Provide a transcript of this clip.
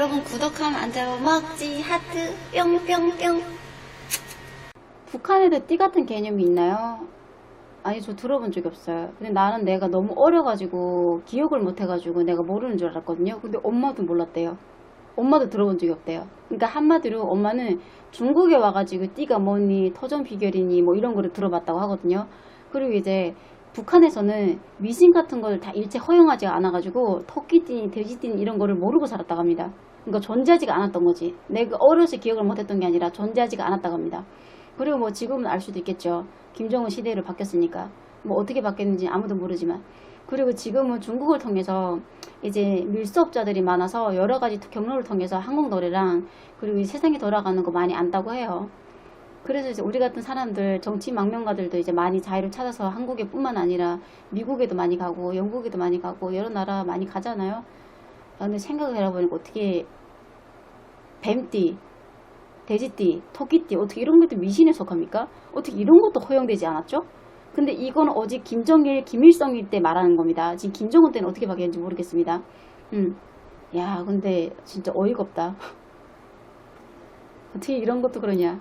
여러분 구독하면 안 돼요. 먹지 하트 뿅뿅뿅. 북한에도 띠 같은 개념이 있나요? 아니 저 들어본 적이 없어요. 근데 나는 내가 너무 어려가지고 기억을 못해가지고 내가 모르는 줄 알았거든요. 근데 엄마도 몰랐대요. 엄마도 들어본 적이 없대요. 그러니까 한마디로 엄마는 중국에 와가지고 띠가 뭐니 터전 비결이니 뭐 이런 거를 들어봤다고 하거든요. 그리고 이제 북한에서는 미신 같은 걸 다 일체 허용하지 않아가지고 토끼띠니 돼지띠니 이런 거를 모르고 살았다고 합니다. 그러니까 존재하지가 않았던 거지. 내가 어려서 기억을 못했던 게 아니라 존재하지가 않았다고 합니다. 그리고 뭐 지금은 알 수도 있겠죠. 김정은 시대로 바뀌었으니까. 뭐 어떻게 바뀌었는지 아무도 모르지만. 그리고 지금은 중국을 통해서 이제 밀수업자들이 많아서 여러 가지 경로를 통해서 한국 노래랑 그리고 이 세상이 돌아가는 거 많이 안다고 해요. 그래서 이제 우리 같은 사람들, 정치 망명가들도 이제 많이 자유를 찾아서 한국에 뿐만 아니라 미국에도 많이 가고 영국에도 많이 가고 여러 나라 많이 가잖아요. 아, 근데 생각을 해보니까 어떻게 뱀띠, 돼지띠, 토끼띠 어떻게 이런 것도 미신에 속합니까? 어떻게 이런 것도 허용되지 않았죠? 근데 이건 오직 김정일, 김일성일 때 말하는 겁니다. 지금 김정은 때는 어떻게 바뀌었는지 모르겠습니다. 음. 야, 근데 진짜 어이가 없다. 어떻게 이런 것도 그러냐.